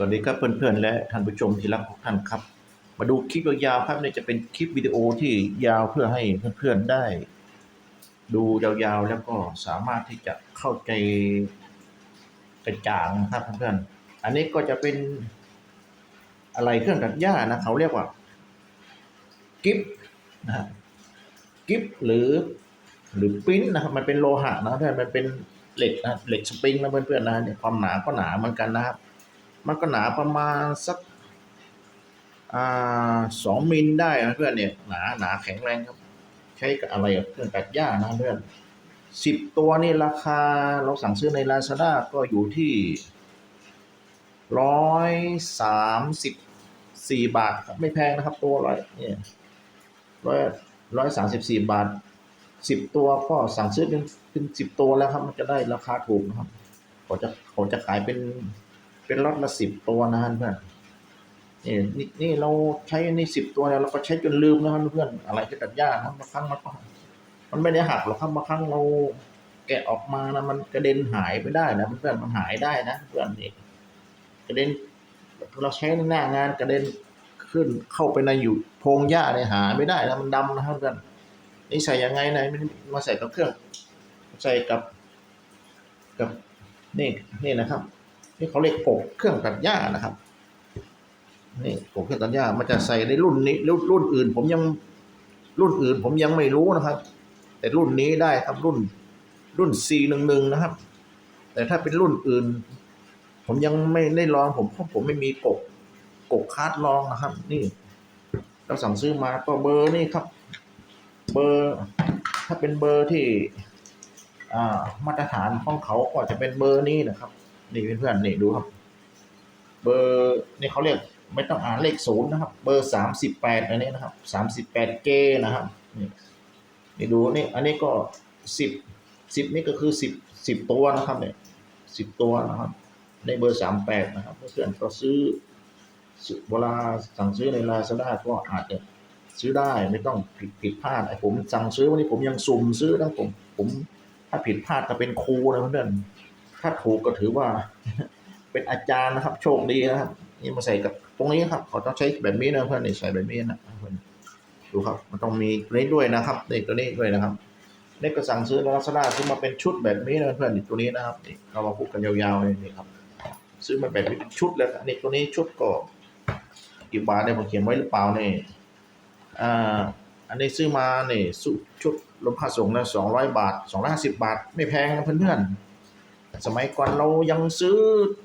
สวัสดีครับเพื่อนๆและท่านผู้ชมที่รักทุกท่านครับ มาดูคลิปยาวๆครับนี่จะเป็นคลิปวิดีโอที่ยาวเพื่อให้เพื่อนๆได้ ดูยาวๆแล้วก็สามารถที่จะเข้าใจกระจ่างนะครับเพื่อนๆอันนี้ก็จะเป็นอะไรเครื่องตัดหญ้านะเขาเรียกว่ากิฟนะกิฟหรือหรือปิ้นนะครับมันเป็นโลหะนะเพื่อนมันเป็นเหล็กนะเหล็กสปริงนะเพื่อนๆนะเนี่ยความหนาก็หนาเหมือนกันนะครับ มันก็หนาประมาณสักสองมิลได้นะเพื่อนเนี่ยหนาหนาแข็งแรงครับ ใช้กับอะไรกับเครื่องตัดหญ้านะเพื่อนสิบตัวนี่ราคาเราสั่งซื้อในลาซาด้าก็อยู่ที่ร้อยสามสิบสี่บาทครับไม่แพงนะครับ ตัวร้อยเนี่ยร้อยร้อยสามสิบสี่บาทสิบตัวก็สั่งซื้อเป็นเป็นสิบตัวแล้วครับ มันจะได้ราคาถูกนะครับเขาจะเขาจะขายเป็น เป็นล็อตละสิบตัวนะฮะเพื่อนนี่นี่นี่เราใช้นี่สิบตัวแล้วเราก็ใช้จนลืมนะครับเพื่อนอะไรที่ตัดหญ้าครับบางครั้งมันก็มันไม่ได้หักหรอกครับบางครั้งเราแกะออกมานะมันกระเด็นหายไปได้นะเพื่อนมันหายได้นะเพื่อนนี่กระเด็นเราใช้ในหน้างานกระเด็นขึ้นเข้าไปในอยู่โพรงหญ้าเนี่ยหาไม่ได้นะมันดำนะครับเพื่อนนี่ใส่ยังไงนะไม่มาใส่กับเครื่อง ใส่กับกับนี่นี่นะครับ นี่เขาเรียกกบเครื่องตัดหญ้านะครับนี่กบเครื่องตัดหญ้ามันจะใส่ในรุ่นนี้รุ่นรุ่นอื่น ผมยังรุ่นอื่น ผมยังไม่รู้นะครับ แต่รุ่นนี้ได้ครับรุ่นรุ่น C หนึ่งหนึ่งนะครับ แต่ถ้าเป็นรุ่นอื่น ผมยังไม่ได้ลองผมเพราะผมไม่มีกบกบคาดลองนะครับ นี่เราสั่งซื้อมาก็เบอร์นี่ครับ เบอร์ถ้าเป็นเบอร์ที่อ่ามาตรฐานของเขาก็จะเป็นเบอร์นี้นะครับ นี่เพื่อนๆนี่ดูครับ เบอร์นี่เขาเรียกไม่ต้องอ่านเลขศูนย์นะครับ เบอร์สามสิบแปดอันนี้นะครับสามสิบแปดเกนะครับนี่นี่ดูนี่อันนี้ก็สิบสิบนี่ก็คือสิบสิบตัวนะครับเนี่ยสิบตัวนะครับ ในเบอร์สามแปดนะครับเพื่อนๆก็ซื้อเวลาสั่งซื้อในลาซาด้าก็อาจจะซื้อได้ไม่ต้องผิดผิดพลาดไอ้ผมสั่งซื้อวันนี้ผมยังสุ่มซื้อนะผมผมถ้าผิดพลาดก็เป็นครูนะเพื่อน ถ้าถูกก็ถือว่า เป็นอาจารย์นะครับ โชคดีนะครับ นี่มาใส่กับตรงนี้ครับเขาต้องใช้แบบนี้นะเพื่อนนี่ใส่แบบนี้นะเพื่อนดูครับ มันต้องมีตัวนี้ด้วยนะครับนี่ตัวนี้ด้วยนะครับนี่ก็สั่งซื้อลักษณะซื้อมาเป็นชุดแบบนี้นะเพื่อนนี่ตัวนี้นะครับนี่เรามาพูดกันยาวๆเลยนี่ครับ ซื้อมาแบบเป็นชุดเลยนี่ตัวนี้ชุดก็กี่บาทเนี่ยผมเขียนไว้หรือเปล่าเนี่ยอ่าอันนี้ซื้อมาเนี่ยชุดรวมค่าส่งนะสองร้อยบาทสองร้อยห้าสิบบาท ไม่แพงนะเพื่อนๆ สมัยก่อนเรายังซื้อ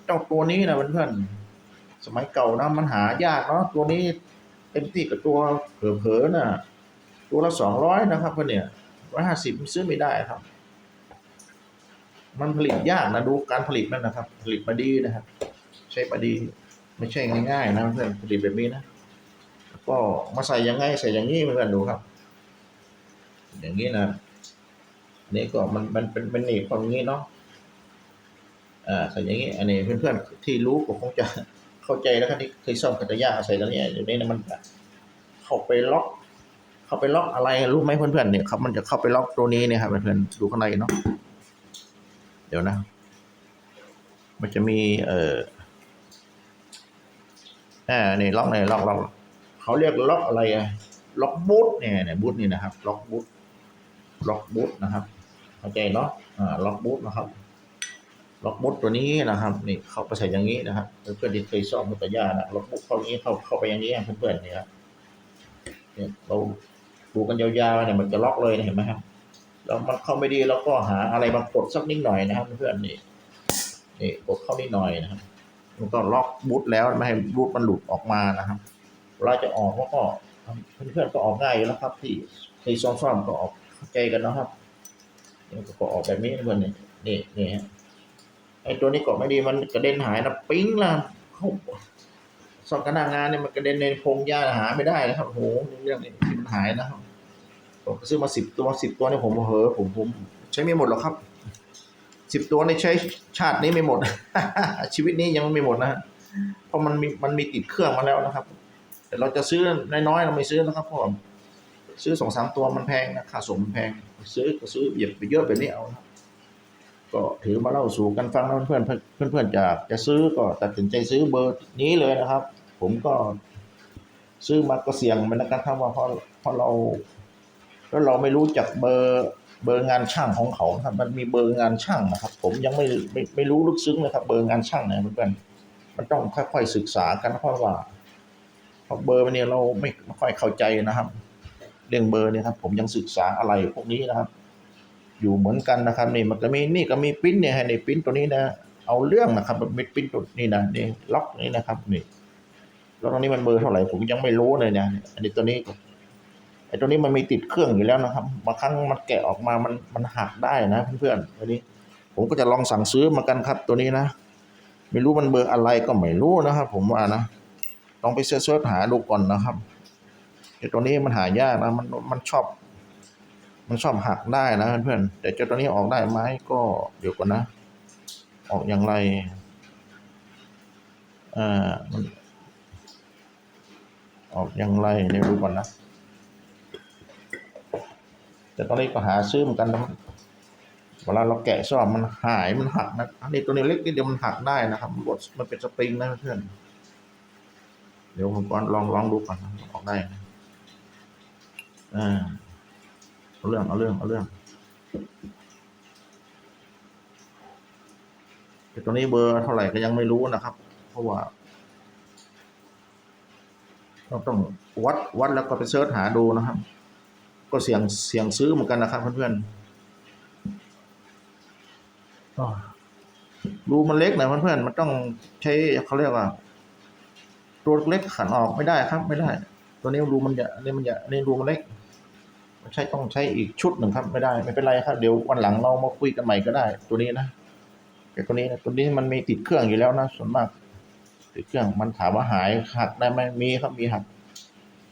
เจ้าตัวนี้นะเพื่อนๆสมัยเก่านะมันหายากเนาะตัวนี้เต็มที่กับตัวเผลอๆนะตัวละสองร้อยนะครับเพื่อนเนี่ยร้อยห้าสิบซื้อไม่ได้ครับ มันผลิตยากนะดูการผลิตนั่นนะครับ ผลิตมาดีนะครับ ใช้มาดีไม่ใช่ง่ายๆนะเพื่อนผลิตแบบนี้นะก็มาใส่ยังไงใส่อย่างนี้เพื่อนดูครับ อย่างนี้นะนนี้ก็มันมันเป็นเป็นหนีบอย่างนี้เนาะ อ่าใส่อย่างนี้อันนี้เพื่อนๆที่รู้ก็คงจะเข้าใจแล้วครับที่เคยซ่อมกัตยาใส่ตรงนี้อยู่นี้นะมันเข้าไปล็อก เข้าไปล็อกอะไรรู้ไหมเพื่อนๆเนี่ยครับมันจะเข้าไปล็อกตัวนี้เนี่ยครับเพื่อนๆดูข้างในเนาะเดี๋ยวนะ มันจะมีเอ่ออ่านี่ล็อกเนี่ยล็อกล็อกเขาเรียกล็อกอะไรอะล็อกบูทเนี่ยเนี่ยบูทนี่นะครับ ล็อกบูทล็อกบูทนะครับเข้าใจเนาะอ่าล็อกบูทนะครับ ล็อกบูทตัวนี้นะครับนี่เข้าไปใส่อย่างนี้นะครับเพื่อนๆที่เคยซ่อมมุตยานะล็อกบูทเข้าอย่างนี้เข้าเข้าไปอย่างนี้เพื่อนๆเนี่ยครับเนี่ยเราดูกันยาวๆเนี่ยมันจะล็อกเลยเห็นไหมครับแล้วมันเข้าไม่ดีเราก็หาอะไรมากดสักนิดหน่อยนะครับเพื่อนๆนี่นี่กดเข้านิดหน่อยนะครับมันก็ล็อกบูทแล้วไม่ให้บูทมันหลุดออกมานะครับเราจะออกก็เพื่อนๆก็ออกง่ายแล้วครับ ที่ในซองซ่อมก็ออกเข้าใจกันนะครับก็ออกแบบนี้เพื่อนนี่นี่นี่ฮะ ไอ้ตัวนี้ก็ไม่ดีมันกระเด็นหายนะปิ้งละเขาสองกระนางานเนี่ยมันกระเด็นในพงหญ้าหาไม่ได้นะครับโอ้โหเรื่องนี้มันหายนะครับผมซื้อมาสิบตัวสิบตัวเนี่ยผมเหอผมผมใช้ไม่หมดหรอกครับสิบตัวในใช้ชาตินี้ไม่หมด ชีวิตนี้ยังไม่หมดนะเพราะมันมีมันมีติดเครื่องมาแล้วนะครับ แต่เราจะซื้อน้อยๆเราไม่ซื้อนะครับเพราะซื้อสองสามตัวมันแพงนะค่าส่งมันแพง ซื้อก็ซื้อเหยียบไปเยอะแบบนี้เอานะ ก็ถือมาเล่าสู่กันฟังนะเพื่อนๆเพื่อนเพื่อนๆจะจะซื้อก็ตัดสินใจซื้อเบอร์นี้เลยนะครับ ผมก็ซื้อมาก็เสี่ยงมือนกันครับว่าเพราะเพราะเราแล้วเราไม่รู้จักเบอร์เบอร์งานช่างของเขาครับมันมีเบอร์งานช่างนะครับ ผมยังไม่ไม่ไม่รู้ลึกซึ้งเลยครับ เบอร์งานช่างเนี่ยเพื่อนๆมันต้องค่อยๆศึกษากันเพราะว่าเพราะเบอร์นเนี่ยเราไม่ไม่ค่อยเข้าใจนะครับ เรื่องเบอร์เนี่ยครับ ผมยังศึกษาอะไรพวกนี้นะครับ อยู่เหมือนกันนะครับนี่มันก็มีนี่ก็มีปิ้นเนี่ยให้ในปิ้นตัวนี้นะ เอาเรื่องนะครับมันมีปิ้นตัวนี้นะนี่ล็อกนี้นะครับนี่แล้วตรงนี้มันเบอร์เท่าไหร่ผมยังไม่รู้เลยเนี่ยอันนี้ตัวนี้ไอ้ตัวนี้มันมีติดเครื่องอยู่แล้วนะครับบางครั้งมันแกะออกมามันมันหักได้นะเพื่อนๆตัวนี้ ผมก็จะลองสั่งซื้อมากันครับตัวนี้นะไม่รู้มันเบอร์อะไรก็ไม่รู้นะครับ ผมว่านะลองไปเสิร์ชหาดูก่อนนะครับไอ้ตัวนี้มันหายากนะมันมันชอบ มันชอบหักได้นะเพื่อนๆแต่เจ้าตัวนี้ออกได้ไหมก็เดี๋ยวก่อนนะ ออกอย่างไรอ่ามันออกอย่างไรเดี๋ยวดูก่อนนะแต่ตอนนี้ก็หาซื้อเหมือนกันนะเวลาเราแกะชอบมันหายมันหักนะอันนี้ตัวนี้เล็กนิดเดียวมันหักได้นะครับมันบดมันเป็นสปริงนะเพื่อนเดี๋ยวผมก่อนลองลองดูก่อนนะออกได้อ่า เอาเรื่อง เอาเรื่อง เอาเรื่องแต่ตัวนี้เบอร์เท่าไหร่ก็ยังไม่รู้นะครับ เพราะว่าเราต้องวัดวัดแล้วก็ไปเสิร์ชหาดูนะครับ ก็เสี่ยงเสี่ยงซื้อเหมือนกันนะครับเพื่อนๆรูมันเล็กหน่อยเพื่อนๆมันต้องใช้เขาเรียกว่าตัวเล็กขันออกไม่ได้ครับ ไม่ได้ ตัวนี้รูมันใหญ่อันนี้มันใหญ่อันนี้รูมันเล็ก ใช้ต้องใช้อีกชุดหนึ่งครับไม่ได้ ไม่เป็นไรครับ เดี๋ยววันหลังเรามาคุยกันใหม่ก็ได้ ตัวนี้นะแต่ตัวนี้นะตัวนี้มันมีติดเครื่องอยู่แล้วนะส่วนมาก ติดเครื่องมันถามว่าหายหักได้ไหมมีครับมีหัก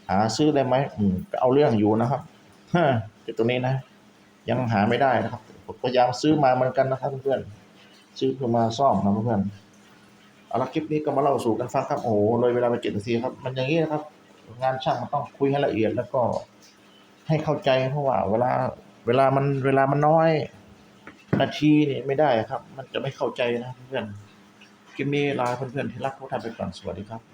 หาซื้อได้ไหมอืมก็เอาเรื่องอยู่นะครับฮะแต่ตัวนี้นะ ยังหาไม่ได้นะครับผมพยายามซื้อมาเหมือนกันนะครับเพื่อนซื้อเพื่อมาซ่อมนะเพื่อนเอาละคลิปนี้ก็มาเล่าสู่กันฟังครับโอ้โหเลยเวลาไปเจ็ดนาทีครับ มันอย่างนี้นะครับ งานช่างมันต้องคุยให้ละเอียดแล้วก็ ให้เข้าใจเพราะว่า เวลา เวลามันเวลามันน้อย นาทีนี่ไม่ได้ครับ มันจะไม่เข้าใจนะเพื่อนคลิปนี้ลาเพื่อนๆที่รักทุกท่านไปก่อนสวัสดีครับ